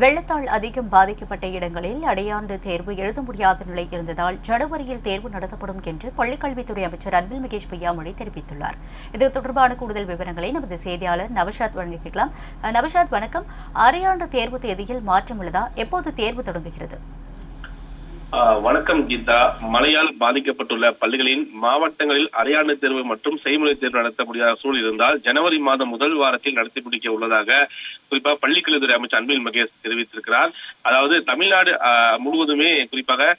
வெள்ளத்தால் அதிகம் பாதிக்கப்பட்ட இடங்களில் அடையாண்டு தேர்வு எழுத முடியாத நிலை இருந்ததால் ஜனவரியில் தேர்வு நடத்தப்படும் என்று பள்ளிக்கல்வித்துறை அமைச்சர் அன்பில் மகேஷ் பொய்யாமொழி தெரிவித்துள்ளார். இது தொடர்பான கூடுதல் விவரங்களை நமது செய்தியாளர் நவஷாத் வழங்க கேட்கலாம் நவஷாத் வணக்கம். அரையாண்டு தேர்வு தேதியில் மாற்றம் உள்ளதா எப்போது தேர்வு தொடங்குகிறது? வணக்கம் கீதா. மழையால் பாதிக்கப்பட்டுள்ள பள்ளிகளின் மாவட்டங்களில் அரையாண்டு தேர்வு மற்றும் செய்முறை தேர்வு நடத்த முடியாத சூழல் இருந்தால் ஜனவரி மாதம் முதல் வாரத்தில் நடத்தி முடிக்க உள்ளதாக குறிப்பாக பள்ளிக்கல்வித்துறை அமைச்சர் அன்பில் மகேஷ் தெரிவித்திருக்கிறார். அதாவது தமிழ்நாடு முழுவதுமே குறிப்பாக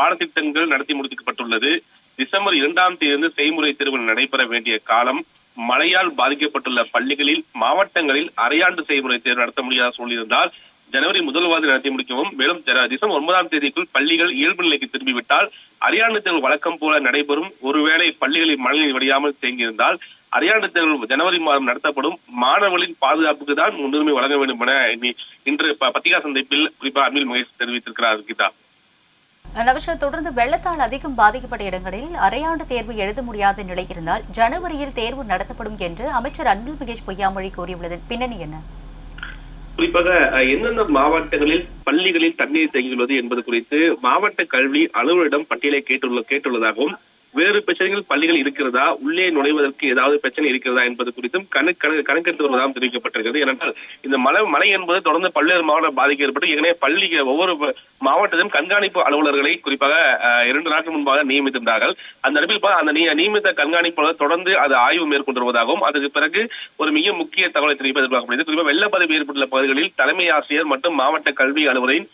பாடத்திட்டங்கள் நடத்தி முடிக்கப்பட்டுள்ளது. டிசம்பர் இரண்டாம் தேதி செய்முறை தேர்வு நடைபெற வேண்டிய காலம் மழையால் பாதிக்கப்பட்டுள்ள பள்ளிகளில் மாவட்டங்களில் அரையாண்டு செய்முறை தேர்வு நடத்த முடியாத சூழல் இருந்தால் ஜனவரி முதல் வாரம் நடத்தி முடிக்கவும் மேலும் ஜன- டிசம்பர் ஒன்பதாம் தேதிக்குள் பள்ளிகள் இயல்பு நிலைக்கு திரும்பிவிட்டால் அரையாண்டு தேர்வு வழக்கம் போல நடைபெறும். ஒருவேளை பள்ளிகளில் மழைநீர் வடியாமல் தேங்கியிருந்தால் அரையாண்டு தேர்வு ஜனவரி மாதம் நடத்தப்படும். மாணவர்களின் பாதுகாப்புக்கு தான் முன்னுரிமை வழங்க வேண்டும் என இன்று ப- பத்திரிகா சந்திப்பில் குறிப்பாக அன்பில் மகேஷ் தெரிவித்திருக்கிறார் கீதா. அஹ், தொடர்ந்து வெள்ளத்தால் அதிகம் பாதிக்கப்பட்ட இடங்களில் அரையாண்டு தேர்வு எழுத முடியாத நிலை இருந்தால் ஜனவரியில் தேர்வு நடத்தப்படும் என்று அமைச்சர் அன்பில் மகேஷ் பொய்யாமொழி கூறியுள்ளதன் பின்னணி என்ன? குறிப்பாக அஹ், எந்தெந்த மாவட்டங்களில் பள்ளிகளில் தண்ணீர் தேங்கியுள்ளது என்பது குறித்து மாவட்ட கல்வி அலுவலரிடம் பட்டியலை கேட்டுள்ள கேட்டுள்ளதாகவும் வேறு பிரச்சனைகள் பள்ளிகள் இருக்கிறதா? உள்ளே நுழைவதற்கு ஏதாவது பிரச்சனை இருக்கிறதா என்பது குறித்தும் கணக்கு கணக்கெடுத்து வருவதாக தெரிவிக்கப்பட்டிருக்கிறது. ஏனென்றால் இந்த மழை மழை என்பது தொடர்ந்து பல்வேறு மாவட்ட பாதிக்க ஏற்பட்டு ஏற்கனவே பள்ளி ஒவ்வொரு மாவட்டத்திலும் கண்காணிப்பு அலுவலர்களை குறிப்பாக அஹ், இரண்டு நாட்கள் முன்பாக நியமித்திருந்தார்கள். அந்த இடத்தில் அந்த நியமித்த கண்காணிப்பாளர் தொடர்ந்து அது ஆய்வு மேற்கொண்டு வருவதாகவும் அதுக்கு பிறகு ஒரு மிக முக்கிய தகவலை தெரிவிப்பது குறிப்பாக வெள்ளப்பதிவு ஏற்பட்டுள்ள பகுதிகளில் தலைமை ஆசிரியர் மற்றும் மாவட்ட கல்வி அலுவலரின்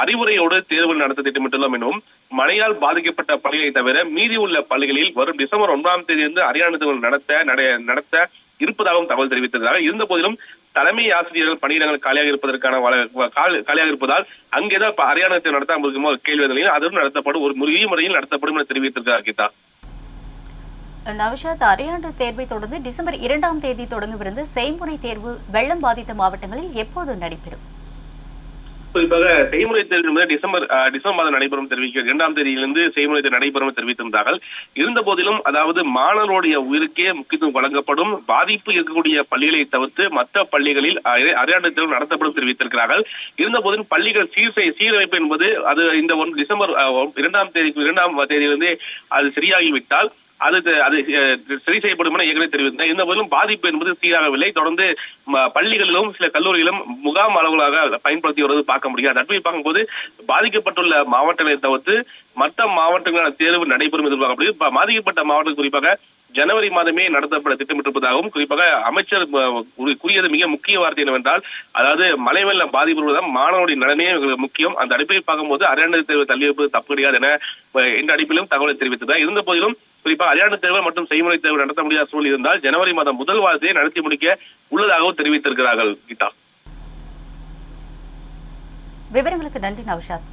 அறிவுரையோடு தேர்வு நடத்த திட்டமிட்டுள்ளோம் எனவும் மழையால் பாதிக்கப்பட்ட பள்ளிகளை தவிர மீதி உள்ள பள்ளிகளில் வரும் டிசம்பர் ஒன்றாம் தேதியிலிருந்து அரையாண்டு தேர்வு நடத்த நடத்த இருப்பதாகவும் தகவல் தெரிவித்திருக்கிறார்கள். இருந்த போதிலும் தலைமை ஆசிரியர்கள் பணியிடங்கள் காலியாக இருப்பதற்கான காலியாக இருப்பதால் அங்கேதான் இப்ப அரையாண்டு தேர்வு நடத்தாமல் இருக்குமோ கேள்வி நிலையில் அதுவும் நடத்தப்படும் ஒரு முறைய முறையில் நடத்தப்படும் என தெரிவித்திருக்கிறார் கீதா. நவஷாத் அரையாண்டு தேர்வை தொடர்ந்து டிசம்பர் இரண்டாம் தேதி தொடங்கவிருந்த செய்முறை தேர்வு வெள்ளம் பாதித்த மாவட்டங்களில் எப்போது நடைபெறும். குறிப்பாக செய்முறை தேர்வு என்பது டிசம்பர் டிசம்பர் மாதம் நடைபெறும் தெரிவிக்க இரண்டாம் தேதியிலிருந்து செய்முறை தேர்வு நடைபெறும் தெரிவித்திருந்தார்கள். இருந்த போதிலும் அதாவது மாணவருடைய உயிருக்கே முக்கியத்துவம் வழங்கப்படும் பாதிப்பு இருக்கக்கூடிய பள்ளிகளை தவிர்த்து மற்ற பள்ளிகளில் அரையாண்டு தேர்வு நடத்தப்படும் தெரிவித்திருக்கிறார்கள். இருந்த போதிலும் பள்ளிகள் சீர் சீரமைப்பு என்பது அது இந்த ஒன்று டிசம்பர் இரண்டாம் தேதி இரண்டாம் தேதியிலிருந்து அது சரியாகிவிட்டால் அது அது சரி செய்யப்படும் என ஏற்கனவே தெரிவித்தார் இந்த போதிலும் பாதிப்பு என்பது சீராகவில்லை. தொடர்ந்து பள்ளிகளிலும் சில கல்லூரிகளிலும் முகாம் அளவுகளாக பயன்படுத்தி வருவது பார்க்க முடியாது அப்படி பார்க்கும்போது பாதிக்கப்பட்டுள்ள மாவட்டங்களை தவிர்த்து மற்ற மாவட்டங்களான தேர்வு நடைபெறும் எதிர்பார்க்கப்படுகிறது. பாதிக்கப்பட்ட மாவட்டம் குறிப்பாக ஜனவரி மாதமே நடத்தப்பட திட்டமிட்டிருப்பதாகவும் குறிப்பாக அமைச்சர் கூறியது மிக முக்கிய வார்த்தை என்னவென்றால் அதாவது மழை வெள்ளம் பாதிப்பு வருவதால் மாணவருடைய நலனே முக்கியம். அந்த அடிப்படையில் பார்க்கும்போது அரையாண்டு தேர்வு தள்ளி வைப்பது தப்பு கிடையாது என அஹ், என்ற அடிப்பிலும் தகவலை தெரிவித்தது. இருந்த போதிலும் குறிப்பாக அரையாண்டு தேர்வு மற்றும் செய்முறை தேர்வு நடத்த முடியாத சூழல் இருந்தால் ஜனவரி மாதம் முதல் வாரத்தை நடத்தி முடிக்க உள்ளதாகவும் தெரிவித்திருக்கிறார்கள் கீதா. விவரங்களுக்கு நன்றி நவஷாத்.